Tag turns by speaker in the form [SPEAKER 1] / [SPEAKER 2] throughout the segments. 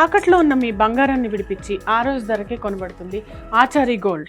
[SPEAKER 1] తాకట్లో ఉన్న మీ బంగారాన్ని విడిపించి ఆ రోజు ధరకే కొనబడుతుంది ఆచారి గోల్డ్.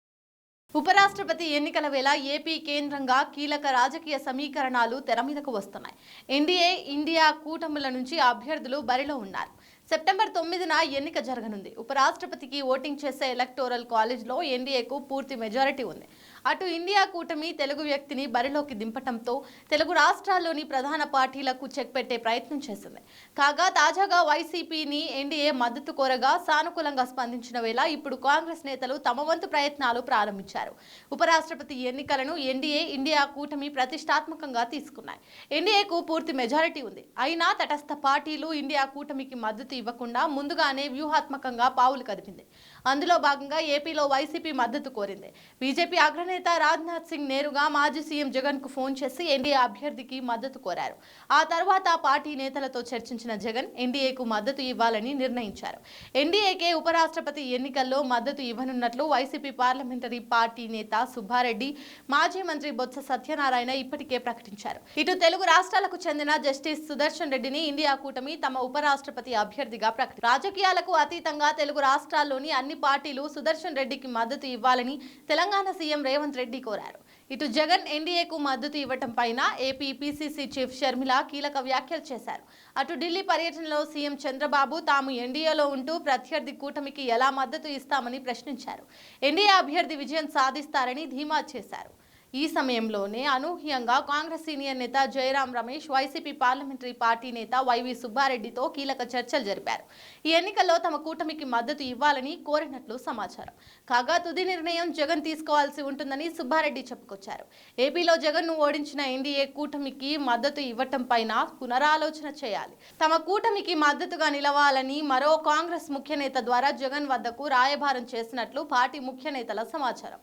[SPEAKER 2] ఉపరాష్ట్రపతి ఎన్నికల వేళ ఏపీ కేంద్రంగా కీలక రాజకీయ సమీకరణాలు తెర మీదకు వస్తున్నాయి. ఎన్డీఏ ఇండియా కూటముల నుంచి అభ్యర్థులు బరిలో ఉన్నారు. సెప్టెంబర్ తొమ్మిదిన ఎన్నిక జరగనుంది. ఉపరాష్ట్రపతికి ఓటింగ్ చేసే ఎలక్టోరల్ కాలేజ్లో ఎన్డీఏకు పూర్తి మెజారిటీ ఉంది. అటు ఇండియా కూటమి తెలుగు వ్యక్తిని బరిలోకి దింపటంతో తెలుగు రాష్ట్రాల్లోని ప్రధాన పార్టీలకు చెక్ పెట్టే ప్రయత్నం చేసింది. కాగా తాజాగా వైసీపీని ఎన్డీఏ మద్దతు కోరగా సానుకూలంగా స్పందించిన వేళ ఇప్పుడు కాంగ్రెస్ నేతలు తమ వంతు ప్రయత్నాలు ప్రారంభించారు. ఉపరాష్ట్రపతి ఎన్నికలను ఎన్డీఏ ఇండియా కూటమి ప్రతిష్టాత్మకంగా తీసుకున్నాయి. ఎన్డీఏకు పూర్తి మెజారిటీ ఉంది. అయినా తటస్థ పార్టీలు ఇండియా కూటమికి మద్దతు ఇవ్వకుండా ముందుగానే వ్యూహాత్మకంగా పావులు కదిపింది. అందులో భాగంగా ఏపీలో వైసీపీ మద్దతు కోరింది. బీజేపీ అగ్రనేత రాజ్నాథ్ సింగ్ నేరుగా మాజీ సీఎం జగన్కు ఫోన్ చేసి ఎన్డీఏ అభ్యర్థికి మద్దతు కోరారు. ఆ తర్వాత పార్టీ నేతలతో చర్చించిన జగన్ ఎన్డీఏకు మద్దతు ఇవ్వాలని నిర్ణయించారు. ఎన్డీఏకే ఉపరాష్ట్రపతి ఎన్నికల్లో మద్దతు ఇవ్వనున్నట్లు వైసీపీ పార్లమెంటరీ పార్టీ నేత సుబ్బారెడ్డి మాజీ మంత్రి బొత్స సత్యనారాయణ ఇప్పటికే ప్రకటించారు. ఇటు తెలుగు రాష్ట్రాలకు చెందిన జస్టిస్ సుదర్శన్ రెడ్డిని ఇండియా కూటమి తమ ఉపరాష్ట్రపతి అభ్యర్థిగా ప్రకటి రాజకీయాలకు అతీతంగా తెలుగు రాష్ట్రాల్లోని అన్ని పార్టీలు సుదర్శన్ రెడ్డికి మద్దతు ఇవ్వాలని తెలంగాణ సీఎం రేవంత్ రెడ్డి కోరారు. ఇటు జగన్ ఎన్డీఏకు మద్దతు ఇవ్వటం పైన ఏపీ పీసీసీ చీఫ్ షర్మిల కీలక వ్యాఖ్యలు చేశారు. అటు ఢిల్లీ పర్యటనలో సీఎం చంద్రబాబు తాము ఎన్డీఏలో ఉంటూ ప్రత్యర్థి కూటమికి ఎలా మద్దతు ఇస్తామని ప్రశ్నించారు. ఎన్డీఏ అభ్యర్థి విజయం సాధిస్తారని ధీమా చేశారు. ఈ సమయంలోనే అనూహ్యంగా కాంగ్రెస్ సీనియర్ నేత Jairam Ramesh YCP parliamentary party నేత వైవి సుబ్బారెడ్డితో కీలక చర్చలు జరిపారు. ఈ ఎన్నికల్లో తమ కూటమికి మద్దతు ఇవ్వాలని కోరినట్లు సమాచారం. కాగా తుది నిర్ణయం జగన్ తీసుకోవాల్సి ఉంటుందని సుబ్బారెడ్డి చెప్పుకొచ్చారు. ఏపీలో జగన్ను ఓడించిన ఎన్డీఏ కూటమికి మద్దతు ఇవ్వటం పైన పునరాలోచన చేయాలి. తమ కూటమికి మద్దతుగా నిలవాలని మరో కాంగ్రెస్ ముఖ్య నేత ద్వారా జగన్ వద్దకు రాయబారం చేసినట్లు పార్టీ ముఖ్య నేతల సమాచారం.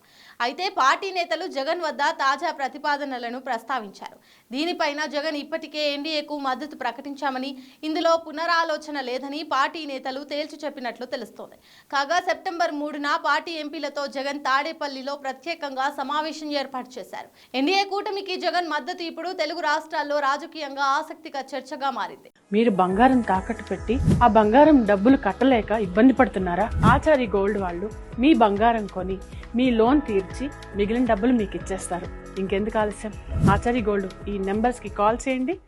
[SPEAKER 2] అయితే పార్టీ నేతలు జగన్ వద్ద తాజా ప్రతిపాదనలను ప్రస్తావించారు. దీనిపైన జగన్ ఇప్పటికే ఎన్డీఏకు మద్దతు ప్రకటించామని ఇందులో పునరాలోచన లేదని పార్టీ నేతలు తేల్చి చెప్పినట్లు తెలుస్తోంది. కాగా సెప్టెంబర్ మూడున పార్టీ ఎంపీలతో జగన్ తాడేపల్లిలో ప్రత్యేకంగా సమావేశం ఏర్పాటు చేశారు. ఎన్డీఏ కూటమికి జగన్ మద్దతు ఇప్పుడు తెలుగు రాష్ట్రాల్లో రాజకీయంగా ఆసక్తిగా చర్చగా మారింది.
[SPEAKER 1] మీరు బంగారం తాకట్టు పెట్టి ఆ బంగారం డబ్బులు కట్టలేక ఇబ్బంది పడుతున్నారా? ఆచారి గోల్డ్ వాళ్ళు మీ బంగారం కొని మీ లోన్ తీర్చి మిగిలిన డబ్బులు మీకు ఇచ్చేస్తారు ఇంకెందుకు ఆలస్యం? ఆచారి గోల్డ్ ఈ నెంబర్స్కి కాల్ చేయండి.